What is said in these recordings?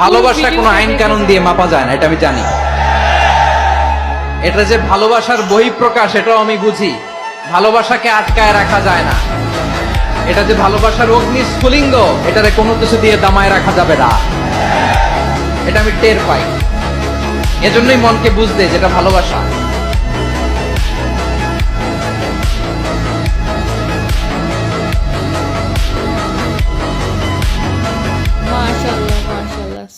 ভালোবাসা কোনো আইন কানুন দিয়ে মাপা যায় না এটা আমি জানি। এটা যে ভালোবাসার বহিঃপ্রকাশ এটাও আমি বুঝি। ভালোবাসাকে আটকায় রাখা যায় না। এটা যে ভালোবাসার অগ্নি স্ফুলিঙ্গ এটারে কোনো কিছু দিয়ে দামায় রাখা যাবে না। এটা আমি টের পাই। এজন্যই মনকে বুঝতে যেটা ভালোবাসা।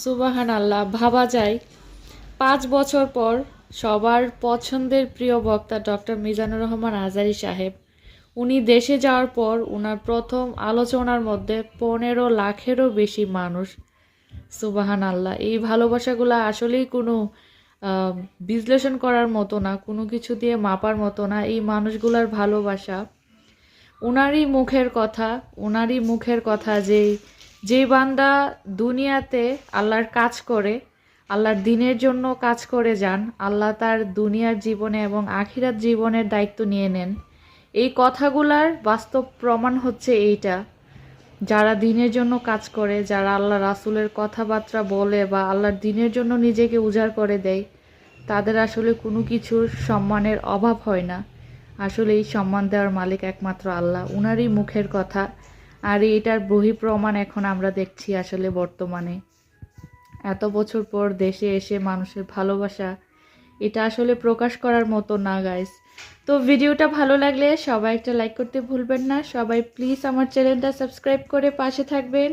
সুবাহান আল্লাহ ভাবা যায়। পাঁচ বছর পর সবার পছন্দের প্রিয় বক্তা ডক্টর মিজানুর রহমান আজারি সাহেব। উনি দেশে যাওয়ার পর ওনার প্রথম আলোচনার মধ্যে পনেরো লাখেরও বেশি মানুষ। সুবাহান আল্লাহ এই ভালোবাসাগুলো আসলেই কোনো বিশ্লেষণ করার মতো না, কোনো কিছু দিয়ে মাপার মতো না, এই মানুষগুলার ভালোবাসা। ওনারই মুখের কথা ওনারই মুখের কথা যে যে বান্দা দুনিয়াতে আল্লাহর কাজ করে, আল্লাহর দিনের জন্য কাজ করে যান, আল্লাহ তার দুনিয়ার জীবনে এবং আখিরাত জীবনের দায়িত্ব নিয়ে নেন। এই কথাগুলার বাস্তব প্রমাণ হচ্ছে এইটা। যারা দিনের জন্য কাজ করে, যারা আল্লাহ রাসুলের কথাবার্তা বলে বা আল্লাহর দিনের জন্য নিজেকে উজাড় করে দেয়, তাদের আসলে কোনো কিছুর সম্মানের অভাব হয় না। আসলে এই সম্মান দেওয়ার মালিক একমাত্র আল্লাহ। উনারই মুখের কথা আর এটার বহিঃপ্রমাণ এখন আমরা দেখছি আসলে বর্তমানে। এত বছর পর দেশে এসে মানুষের ভালোবাসা, এটা আসলে প্রকাশ করার মতো না গাইস তো ভিডিওটা ভালো লাগলে সবাই একটা লাইক করতে ভুলবেন না। সবাই প্লিজ আমার চ্যানেলটা সাবস্ক্রাইব করে পাশে থাকবেন।